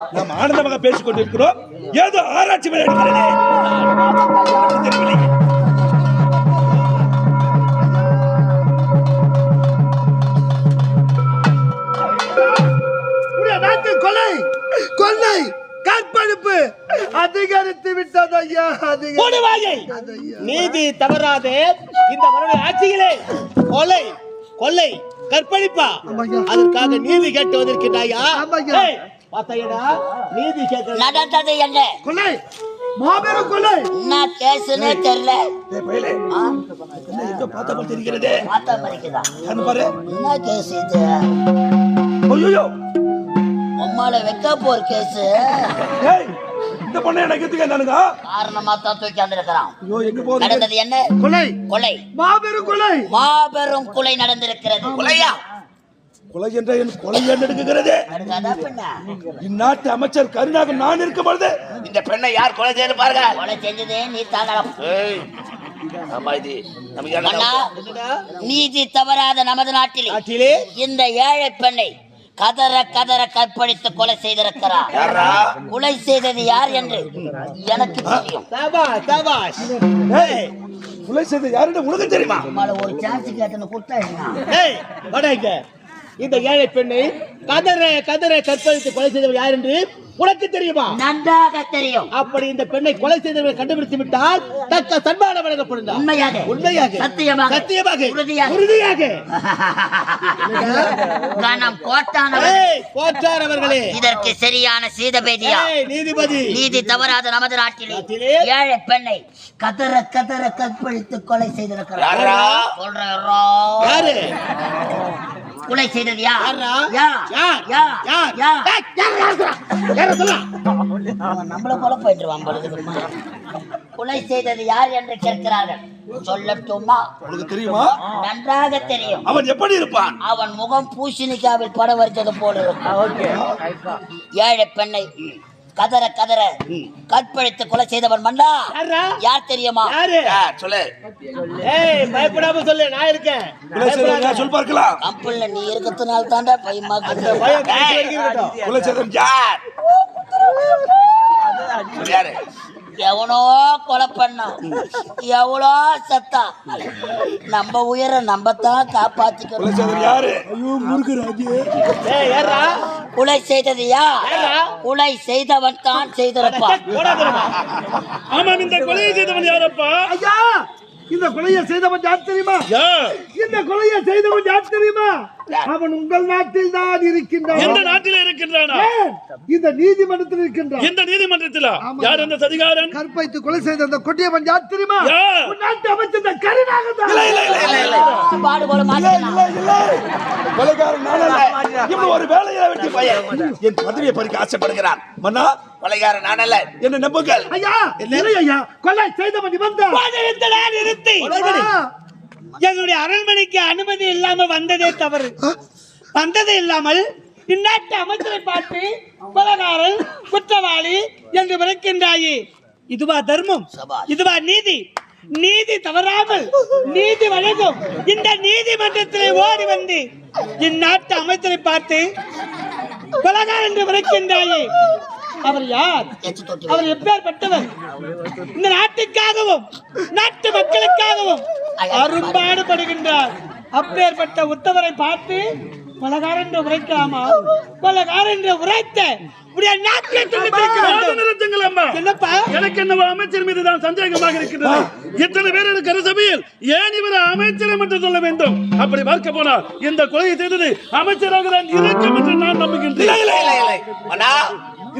நாம் ஆனந்தமாக பேசிக் கொண்டிருக்கிறோம் ஏதோ ஆராய்ச்சி விளையாடுகிறதே கொலை கொள்ளை கற்பழிப்பு அதிகரித்து விட்டது ஐயா. நீதி தவறாது. இந்த மறுபடி ஆட்சியிலே கொலை கொள்ளை கற்பழிப்பா. அதற்காக நீதி கேட்டு வந்திருக்கிறாயா நீதி கேட்க நடந்தது என்ன? கொலை மாபெரும் கொலை என்ன கேசுன்னே தெரியல ஏய், பயலே, என்ன எங்க பார்த்த மாதிரி தெரிகிறதே? பார்த்தா மதிக்குதா யாரு பாரு. என்ன கேஸ் இது? ஐயோ உம்மால வைக்க போற கேஸ் இந்த பொண்ணை எனக்கு எதுக்கு என்னங்க காரணமா தான் தூக்கி வந்திருக்கிறான். ஐயோ எங்க போகுது? நடந்தது என்ன? கொலை கொலை மாபெரும் கொலை மாபெரும் கொலை நடந்திருக்கிறது. கொலையா கொலை என்ற என் கொலை பின்ன இந்நாட்டு அமைச்சர் கருணாகரன் நான் இருக்கும் பொழுது இந்த பெண்ணை யார் கொலை செய்து பாருங்க. கொலை செஞ்சதே நீ என்ன நீதி தவறாத நமது நாட்டிலே நாட்டிலே? இந்த ஏழை பெண்ணை கதற கதற கற்பழித்து கொலை செய்திருக்கிறார். யாரா கொலை செய்தது யார் என்று எனக்கு தெரியும். கொலை செய்த யாருன்னு உனக்கு தெரியுமா? ஒரு சான்ஸ் கேட்டுன்னு கொடுத்தா இந்த ஏழை பெண்ணை கதற கதற கற்பழித்து கொலை செய்தவர் யார் என்று உனக்கு தெரியுமா? நன்றாக தெரியும். அப்படி இந்த பெண்ணை கொலை செய்தவரை கண்டுபிடித்து விட்டால் தக்க சன்மானம் வழங்கப்படும். உண்மையாக. உண்மையாக. சத்தியமாக. சத்தியமாக. உறுதியாக. உறுதியாக. கணம் கோட்டானவர். அவர்களே இதற்கு சரியான சீதபேதியா? நீதிபதி. நீதி தவறாத நமது நாட்டிலே ஏழை பெண்ணை கதற கதற கற்பழித்து கொலை செய்திருக்கிறார்? சொல்றா யாரு? கொலை செய்தது யார்? நம்மள கொலை போயிட்டுருவான் பொழுதுமா கொலை செய்தது யார் என்று கேட்கிறார்கள். சொல்லட்டுமா? உனக்கு தெரியுமா? நன்றாக தெரியும். அவன் எப்படி இருப்பான்? அவன் முகம் பூசணிக்காவில் படம் வரைச்சது போல இருக்கும். ஏழை பெண்ணை கதற கதற. கற்பழித்து கொலை செய்தவன் மன்னா? யாரா? யார்? தெரியுமா சொல்லு. ஏய், பயப்படாம சொல்லு. நான் இருக்கேன். கொலை செய்தவன் யார் சொல் பார்க்கலாம். கம்பெனில நீ இருக்கிறதுனால தாண்டா பயமா இந்த பயம் கடைசி வரைக்கும் இருக்கட்டும். கொலை செய்தவன் யார்? யார் யாரு? எவனோ கொலை பண்ணான் எவ்வளோ சத்தா. நம்ம உயிரை நம்ம தான் கொலை காப்பாத்திக்கணும் யாரு? ஏய், யார்ரா? கொலை செய்தது யார்? கொலை செய்தவன் தான் செய்திருப்பான்? ஆமாம் இந்த கொலையை செய்தவன் யாரப்பா? ஐயா இந்த கொலையை செய்தவன் யார் தெரியுமா? இந்த கொலையை செய்தவன் யார் தெரியுமா? அவன் உங்கள் நாட்டில் தான் இருக்கின்றான். எந்த நாட்டில இருக்கின்றானா? இந்த நீதிமன்றத்தில் இருக்கின்றான். எந்த நீதிமன்றத்தில? ஆமா. யார் அந்த சதிகாரன்? கற்பழித்து கொலை செய்த அந்த கொட்டியவன் யார் தெரியுமா? நாட்டு அமைச்சர் கொலைகாரன் ஒரு வேலையில வெட்டி பையன். என் பதவியை பறிக்க ஆசைப்படுகிறான். மன்னா? கொலைகாரன் நான் அல்ல. என்ன நம்புங்கள். ஐயா! இல்லை ஐயா. கொலை செய்தவன் இவன் தான். நிறுத்தடா, நிறுத்தி. எங்களுடைய அரண்மனைக்கு அனுமதி இல்லாம வந்ததே தவறு. வந்தது இல்லாமல் இந்நாட்டு அமைச்சரை பார்த்து கொலகாரன் குற்றவாளி என்று விளக்கின்றாயே. இதுவா தர்மம்? இதுவா நீதி? நீதி தவறாமல் நீதி வழங்கும் இந்த நீதிமன்றத்திலே ஓடி வந்து இந்நாட்டு அமைச்சரை பார்த்து கொலகாரன் என்று விளக்கின்றாயே. அவர் யார்? அவர் எப்பேற்பட்டவர்? இந்த நாட்டுக்காகவும் நாட்டு மக்களுக்காகவும் அரும்பாடுபடுகின்றார் அப்பேற்பட்ட உத்தவரை பார்த்து கொலகாரன் என்று உரைக்கலாமா கொலகாரன் என்று உரைத்த என்னப்பா? எனக்கு என்னவோ அமைச்சர் மீது தான் சந்தேகமாக இருக்கிறது இத்தனை பேர் இருக்கிற சபையில் ஏன் இவர் அமைச்சரை மட்டும் சொல்ல வேண்டும்? அப்படி பார்க்க போனால் இந்த கொலையை செய்தது அமைச்சராக தான் இருக்கும் என்று நான் நம்புகின்றேன். இல்லை இல்லை இல்லை மன்னா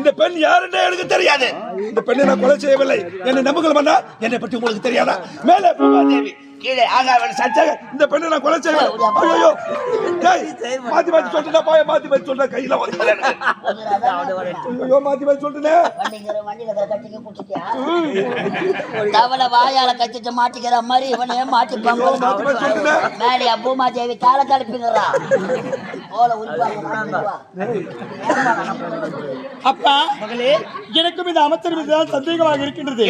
இந்த பெண் யார் என்று எனக்கு தெரியாது. இந்த பெண்ணை நான் கொலை செய்யவில்லை. என்னை நம்புங்கள் மன்னா. என்னை பற்றி உங்களுக்கு தெரியாதா? மேலே பூமாதேவி கீழே ஆகாவன் சட்ட இந்த பெண்ணை நான் கொலை செய்யவில்லை ஐயோ டேய் மாத்தி மாத்தி சொல்லிட்டா பாய மாத்தி மாத்தி சொல்ற கையில வந்து ஐயோ மாத்தி மாத்தி குடிச்சிட்டியா தவளை வாயால கச்சிட்டு மாட்டிக்கிற மாதிரி இவனே மாட்டி மாத்தி மாத்தி சொல்லிட்டேன் மேலே பூமா தேவி கால கலப்பிங்கிறா போல உருவாங்க அப்பா மகளே எனக்கும் இந்த அமைச்சர் மீதுதான் சந்தேகமாக இருக்கின்றது.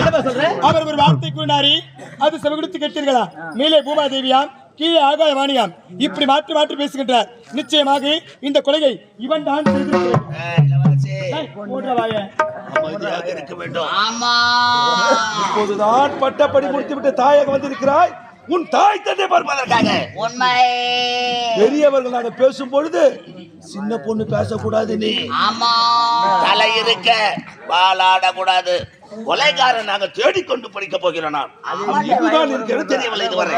அவர் ஒரு வார்த்தை கூறினாரே. அது செவிடுத்து கேட்டீர்களா? மேலே பூமாதேவியாம் கீழே ஆகாயவாணியாம். இப்படி மாற்றி மாற்றி பேசுகின்றார். நிச்சயமாக இந்த கொலையை இவன் தான் இப்போதுதான் பட்டப்படி முடித்துவிட்டு தாயகம் வந்திருக்கிறாய். உன் தாய் தந்தை பார்ப்பதற்காக. உண்மை. பெரியவர்கள் நாங்க பேசும் பொழுது சின்ன பொண்ணு பேசக்கூடாது நீ. ஆமா. தலை இருக்க வாலாட கூடாது கொலைகாரன் நாங்க தேடிக்கொண்டு படிக்க போகிறோம் நான். இதுதான் இருக்கிறது தெரியவில்லை இதுவரை.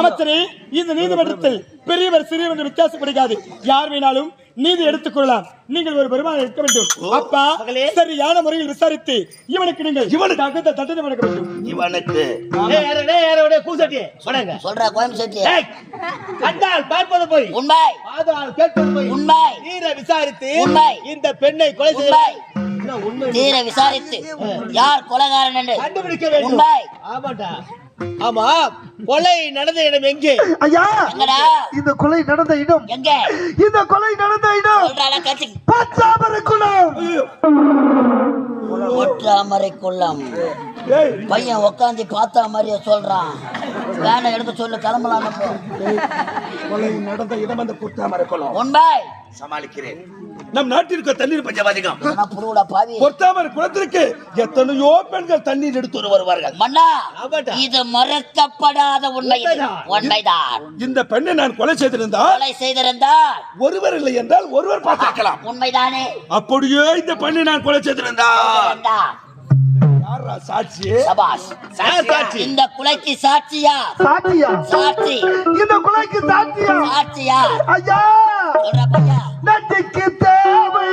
அமைச்சரே இந்த நீதிமன்றத்தில் பெரியவர் சிறியவர் என்று வித்தியாசப்படுகாது. யார் வேணாலும் நீதி எடுத்துக் கொள்ளலாம் நீங்கள் ஒரு பெருமாள் இருக்க வேண்டும். அப்பா சரியான முறையில் விசாரித்து இவனுக்கு நீங்கள் இவனுக்கு? தகுந்த தண்டனை வழங்க வேண்டும். இவனுக்கு? சொல்ற கோயம்புத்தூர் ஏய், கண்டால் பார்ப்பது போய். உண்மை. ஆதலால் கேட்பது போய். உண்மை. தீர விசாரித்து உண்மை. இந்த பெண்ணை கொலை உண்மை. செய்ய தீர விசாரித்து யார் கொலகாரன் என்று. கண்டுபிடிக்க வேண்டும். உண்மை. ஆமாண்டா. ஆமா கொலை நடந்த இடம் எங்கே? ஐயா எங்கடா? இந்த கொலை நடந்த இடம். எங்க? இந்த கொலை நடந்த இடம். பச்சாமரை குளம் ஒற்றாமரை கொள்ளம் பையன் உக்காந்து பார்த்தா மாதிரியே சொல்றான். வேனை எடுக்க சொல்லு கிளம்பலாம் நடந்த இடம் அந்த குத்தாமரை குளம் உண்மை சமாளிக்கிறேன். நம் நாட்டிற்கு தண்ணீர் பஞ்சம் அதிகம் ஆனா புருவடா பாவி பொத்தாமரை குளத்திற்கு எத்தனையோ பெண்கள் தண்ணீர் எடுத்து ஒரு வருவார்கள். மன்னா. இது மறக்கப்படாத உண்மை. உண்மைதான். இந்த பெண்ணை நான் கொலை செய்திருந்தால் கொலை செய்திருந்தால் ஒருவர் இல்லை என்றால் ஒருவர் பார்த்திருக்கலாம் உண்மைதானே. அப்படியே இந்த பெண்ணை நான் கொலை செய்திருந்தால். சாட்சி. சபாஷ் சாட்சி? இந்த கொலைக்கு சாட்சியா? சாட்சியா? சாட்சி. இந்த கொலைக்கு சாட்சியா? சாட்சியா? ஐயா! நட்டுக்கு தேவை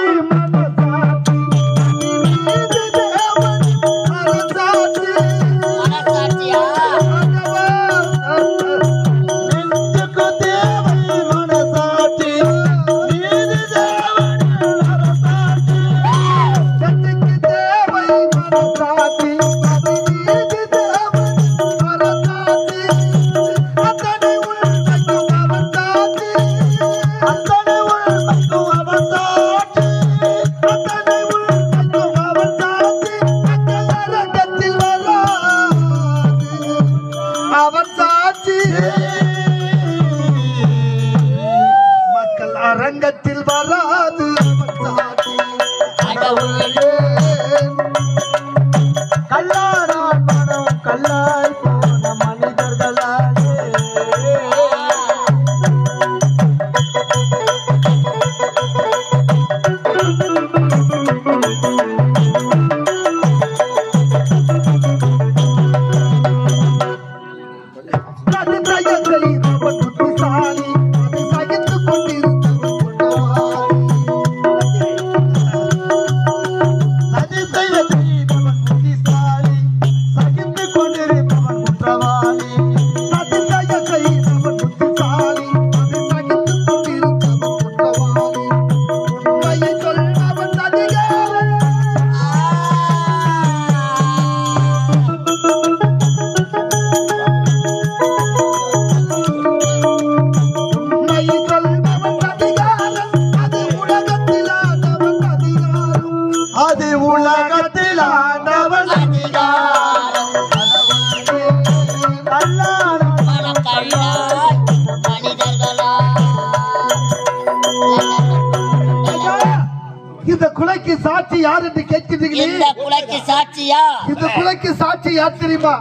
இந்த கொலைக்கு சாட்சி யார் என்று கேட்கிறீர்களே இந்த கொலைக்கு சாட்சியா இந்த கொலைக்கு சாட்சி யார் தெரியுமா?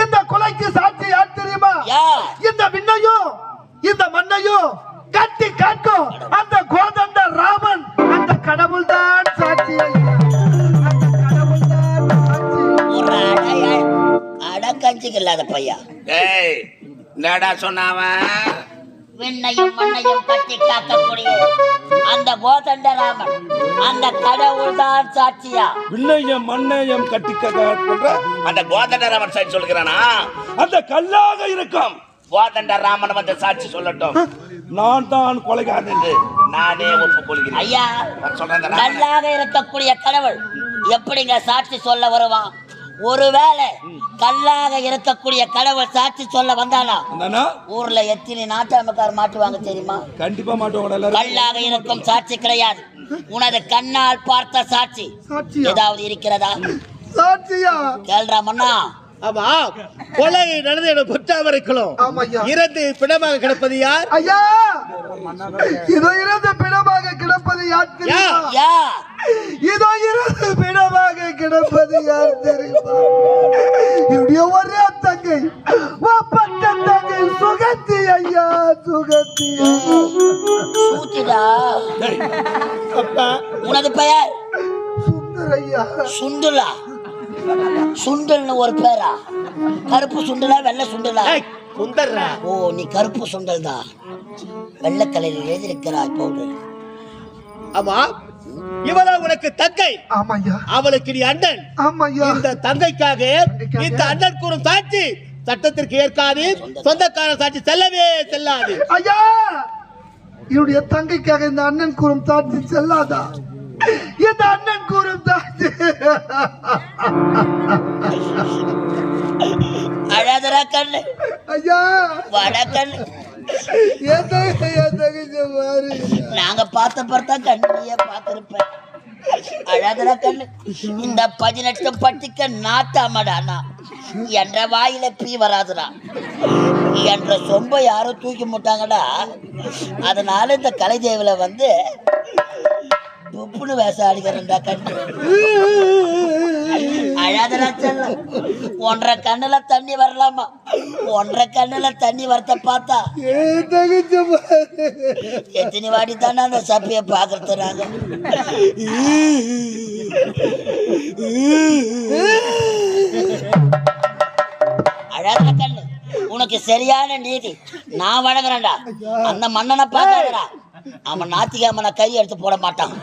இந்த கொலைக்கு சாட்சி யார் தெரியுமா? இந்த விண்ணையும் இந்த மண்ணையும் கட்டி காக்கும் அந்த கோதண்ட ராமன். அந்த கடவுள் தான் சாட்சி. ஐயா. அந்த கடவுள் தான் சாட்சி பையா ஏய் என்னடா சொன்னாவன்? விண்ணையும் மண்ணையும் கட்டி காக்கக்கூடிய அந்த கோதண்டராமன் அந்த கடவுள் தான் சாட்சியா? விண்ணையம் மண்ணையம் கட்டி கொன்ற அந்த கோதண்டராமன் சாட்சி சொல்கிறானா அந்த கல்லாக இருக்கும். கோதண்ட ராமன் வந்து சாட்சி சொல்லட்டும். நான் தான் கொலைகாரன் என்று நானே ஒப்புக்கொள்கிறேன். ஐயா. கல்லாக இருக்கக்கூடிய கடவுள் எப்படிங்க சாட்சி சொல்ல வருவான்? ஒருவேளை கல்லாக இருக்கக்கூடிய கடவுள் சாட்சி சொல்ல வந்தானா? ஊர்ல எத்தனை நாட்டாமக்கார் மாட்டுவாங்க தெரியுமா? கண்டிப்பா எல்லாரும் கல்லாக இருக்கும் சாட்சி கிடையாது. உனது கண்ணால் பார்த்த சாட்சி? ஏதாவது இருக்கிறதா? சாட்சியா? கேள்றா மன்னா. ஆமா. கொலை நடந்து என பொற்றாமரைக்குளம். ஆமாய்யா. இறந்து பிணமாக கிடப்பது யார்? ஐயா! இதோ இறந்த பிணமாக கிடப்பது யார் தெரியுமா? இதோ இறந்த பிணமாக கிடப்பது யார் தெரியுமா? என்னுடைய ஒரே தங்கை ஒப்பற்ற தங்கை சுகத்தி ஐயா சுகத்தி சூத்திடா அப்பா. உனது பெயர்? சுந்தர் ஐயா. சுண்டுலா சுண்டல்னு ஒரு பேரா. கருப்பு சுண்டலா வெள்ளை சுண்டலா? ஏய், குந்தர்ரா ஓ நீ கருப்பு சுண்டல் தான் வெள்ளை கலரில் எழுதியிருக்கிறாய் பவுடர் ஆமா. இவளா உனக்கு தங்கை. அவளுக்கு நீ அண்ணன். இந்த தங்கைக்காக இந்த அண்ணன் கூறும் சாட்சி சட்டத்திற்கு ஏற்காது சொந்தக்கார சாட்சி செல்லவே செல்லாது. ஐயா! என்னுடைய தங்கைக்காக இந்த அண்ணன் கூறும் தாட்சி செல்லாதா? இந்த அண்ணன் கூறும் தாட்சி அழாதரா கண்ணு. ஐயா. வட கண்ணு. நாங்க பார்த்த பார்த்தா கண்ணியே பார்த்திருப்பேன் அழாதரா கண்ணு. இந்த பதினெட்டு பட்டிக்க நாட்டாமடானா என்ற வாயில பீ வராதுடா. என்ற சொம்ப யாரோ தூக்கி முட்டாங்கடா. அதனால இந்த கலைதேவில வந்து துப்புன்னு வேஷம் அடிக்கிறா கண்ணு. அழாதடா செல்லம் ஒன்றரை கண்ணுல தண்ணி வரலாமா? ஒன்றரை கண்ணுல தண்ணி வரத பார்த்தா எத்தனை வாடி தானே அந்த சப்பைய பாக்குறது நாங்க? அழகா கண்ணு உனக்கு சரியான நீதி. நான் வழங்குறேன்டா அந்த மன்னனை பார்க்காதடா. அவன் நாத்திகாமனை கை எடுத்து போட மாட்டான்.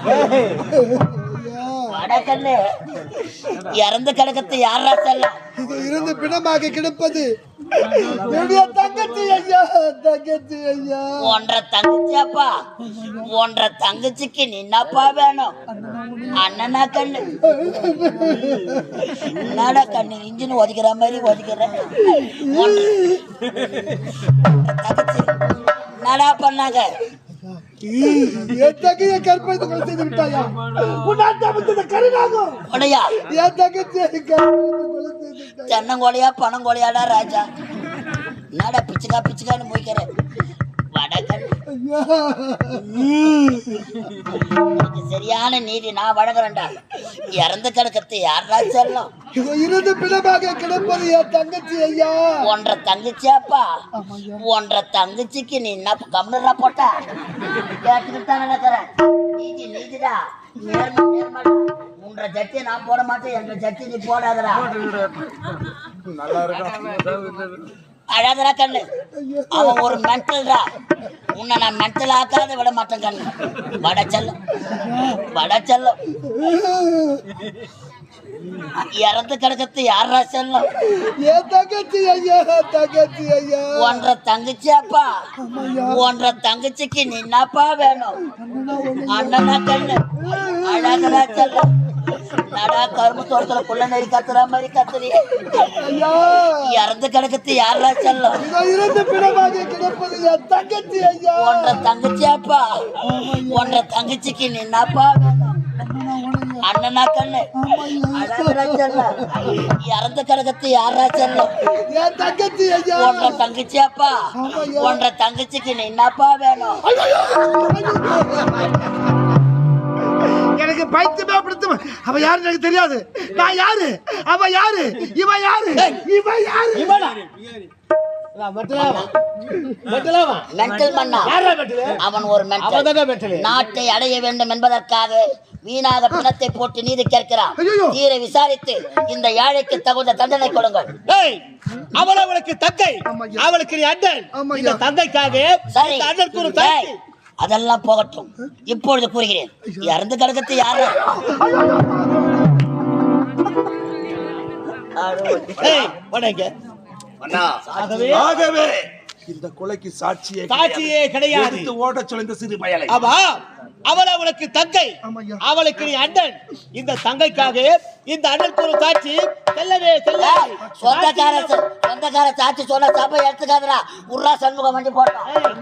வடக்கண்ணு இறந்து கிடக்கத்து யாரா செல்லம் இது இருந்து பிணமாக கிடப்பது. என்னுடைய தங்கச்சி ஐயா தங்கச்சி ஐயா. தங்கச்சிக்கு நின்னப்பா வேணும். அண்ணனா கண்ணு. என்னடா கண்ணு இன்ஜின் ஒதுக்கிற மாதிரி ஒதுக்கிற? ஒன்றரை தங்கச்சி. என்னடா பண்ணாங்க? கற்பழித்து கொலை செய்து விட்டாயா உன்னால் தப்பித்தது கருணாகும் செய்து விட்டாயா தென்னங்கோலையா பணங்கோலையாடா ராஜா. என்னடா பிச்சுக்கா பிச்சுக்கான்னு முடிக்கிற உனக்கு சரியான நீதி நான் வழங்குறேன்டா இறந்து கிடக்கத்து யாரா செல்லம்? இது இருந்து பிணமாக கிடப்பது என் தங்கச்சி ஐயா. ஒன்றரை தங்கச்சியாப்பா. ஒன்றரை தங்கச்சிக்கு நீ என்ன கம்னரா போட்டா? கேட்டுக்கிட்டு தான் நடக்கிறேன் நீதி நீதிடா. உன்ற ஜட்டியை நான் போட மாட்டேன் என்ற ஜட்டி நீ போடாதடா. அழாதடா கண்ணு. அவன் ஒரு மென்டல்டா. உன்னை நான் மென்டல் ஆக்காத விட மாட்டேன் கண்ணு. வட செல்லம். வட செல்லம். இறந்து கிடக்கத்து யாரா செல்லம்? என் தங்கச்சி ஐயா தங்கச்சி ஐயா. ஒன்றரை தங்கச்சியாப்பா ஒன்றரை தங்கச்சிக்கு நின்னாப்பா வேணும். அண்ணனா கண்ணு. அழகரா செல்லம். நடா கரும்பு தோட்டத்துல புள்ள நெறி கத்துற மாதிரி கத்துறி. இறந்து கிடக்குது யாரா செல்லம்? இதோ இருந்து பிணமாக கிடப்பது என் தங்கச்சி ஐயா. தங்கச்சியாப்பா ஒன்றரை தங்கச்சிக்கு நின்னாப்பா வேணும். அண்ணனா கண்ணு. இறந்து கிடக்குது யாரா செல்லம்? என் தங்கச்சி ஐயா. ஒன்றரை தங்கச்சியாப்பா? ஒன்றரை தங்கச்சிக்கு நின்னாப்பா வேணும்? எனக்கு பைத்தியமே பிடித்து அவ யாரு எனக்கு தெரியாது. நான் யாரு? அவ யாரு? இவ யாரு? இவ யாரு? இவனா அவன் ஒரு நாட்டை அடைய வேண்டும் என்பதற்காக வீணாக பிணத்தை போட்டு நீதி கேட்கிறான். தீர விசாரித்து இந்த ஏழைக்கு தகுந்த தண்டனை கொடுங்கள். அவள் அவளுக்கு தங்கை. அவளுக்கு அண்ணன். இந்த தந்தைக்காக சாட்சி அதெல்லாம் போகட்டும். இப்பொழுது கூறுகிறேன். இறந்து கிடக்கத்து யாரு? அண்ணா ஆகவே ஆகவே இந்த கொலைக்கு சாட்சியே சாட்சியே கிடையாது. எடுத்து ஓடச் சொல் இந்த சிறு பயலை. ஆமா. அவள் அவளுக்கு தங்கை. அவளுக்கு நீ அண்ணன். இந்த தங்கைக்காக இந்த அண்ணனுக்கு ஒரு சாட்சி செல்லவே செல்லாது சொந்தக்கார சொந்தக்கார சாட்சி சொன்ன சபை எடுத்துக்காதடா. உர்ரா சண்முகம் வண்டி போட்டான்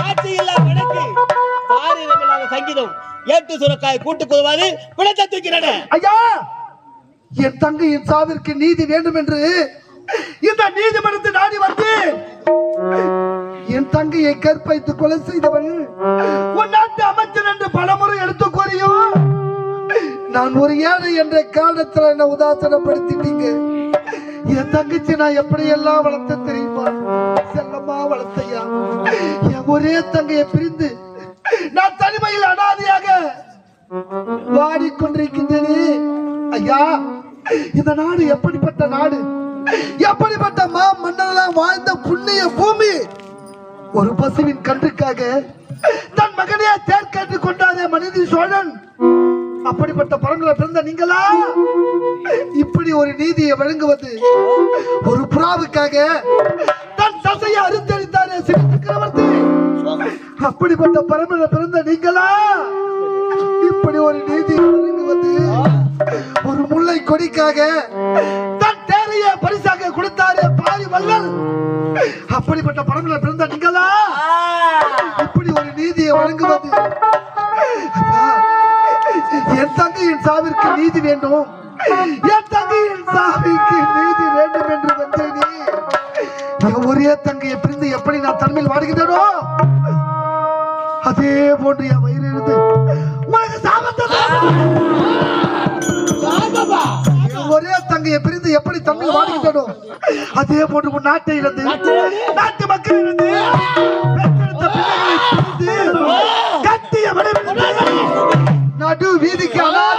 சாட்சி இல்லாம எனக்கு சாரீரம் இல்லாத சங்கீதம். ஏட்டு சுரக்காய் கூட்டு குதுவாது பிணத்தை தூக்கிறன ஐயா என் தங்கையின் சாவிற்கு நீதி வேண்டும் என்று இந்த நீதிமன்றத்தை நாடி வந்து என் தங்கையை கற்பைத்து கொலை செய்தவள் உன் நாட்டு அமைச்சர் என்று பலமுறை எடுத்து கூறியும் நான் ஒரு ஏழை என்ற காரணத்துல என்ன உதாசனப்படுத்திட்டீங்க. என் தங்கச்சி நான் எப்படி எல்லாம் வளர்த்த தெரியுமா? செல்லமா வளர்த்தையா? என் ஒரே தங்கையை பிரிந்து நான் தனிமையில் அனாதையாக வாடிக்கொண்டிருக்கின்றேனே. ஐயா இந்த நாடு எப்படிப்பட்ட நாடு? எப்படிப்பட்ட மா மன்னரெல்லாம் வாழ்ந்த புண்ணிய பூமி? ஒரு பசுவின் கன்றுக்காக தன் மகனே தேர் கேட்டுக் கொண்டாரே மனித சோழன். அப்படிப்பட்ட பரங்களை பிறந்த நீங்களா? இப்படி ஒரு நீதியை வழங்குவது ஒரு புறாவுக்காக தன் தசையை அறுத்தளித்தாரே சிவ சக்கரவர்த்தி. அப்படிப்பட்ட பரம்பரை பிறந்த நீங்களா? இப்படி ஒரு நீதியை வழங்குவது ஒரு முல்லை கொடிக்காக தன் தேரைய பரிசாக கொடுத்தாரே பாரி வல்லல் அப்படிப்பட்ட பரம்பரை பிறந்த நீங்களா? இப்படி ஒரு நீதியை வழங்குவது. என் தங்கையின் சாவிற்கு நீதி வேண்டும். என் தங்கையின் சாவிற்கு நீதி வேண்டும் என்று வந்தேனே. என் ஒரே தங்கையை பிரிந்து எப்படி நான் தன்மையில் வாடுகின்றனோ அதே போன்று என் வயிறிலிருந்து உனக்கு சாபத்தை என் ஒரே தங்கையை பிரிந்து எப்படி தன்மையில் வாழ்கின்றனோ அதே போன்று உன் நாட்டை இழந்து நாட்டு மக்கள் இழந்து கட்டிய நடு வீதிக்கு அனாதையாக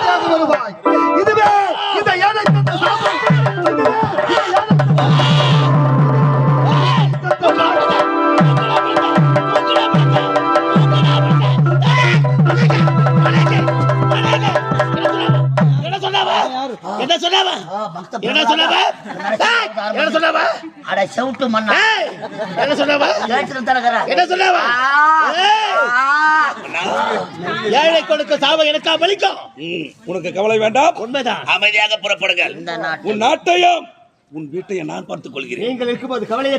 செவுட்டு மண்ணா? என்ன சொன்னாவ? என்ன சொன்னாவ? ஏய், ஏழை கொடுக்க சாவ எனக்கா வலிக்கும் உனக்கு கவலை வேண்டாம். உண்மைதான். அமைதியாக நாட்டு உன் நாட்டையும் உன் வீட்டையும் நான் பார்த்துக் கொள்கிறேன். நீங்கள் இருக்கும்போது கவலையை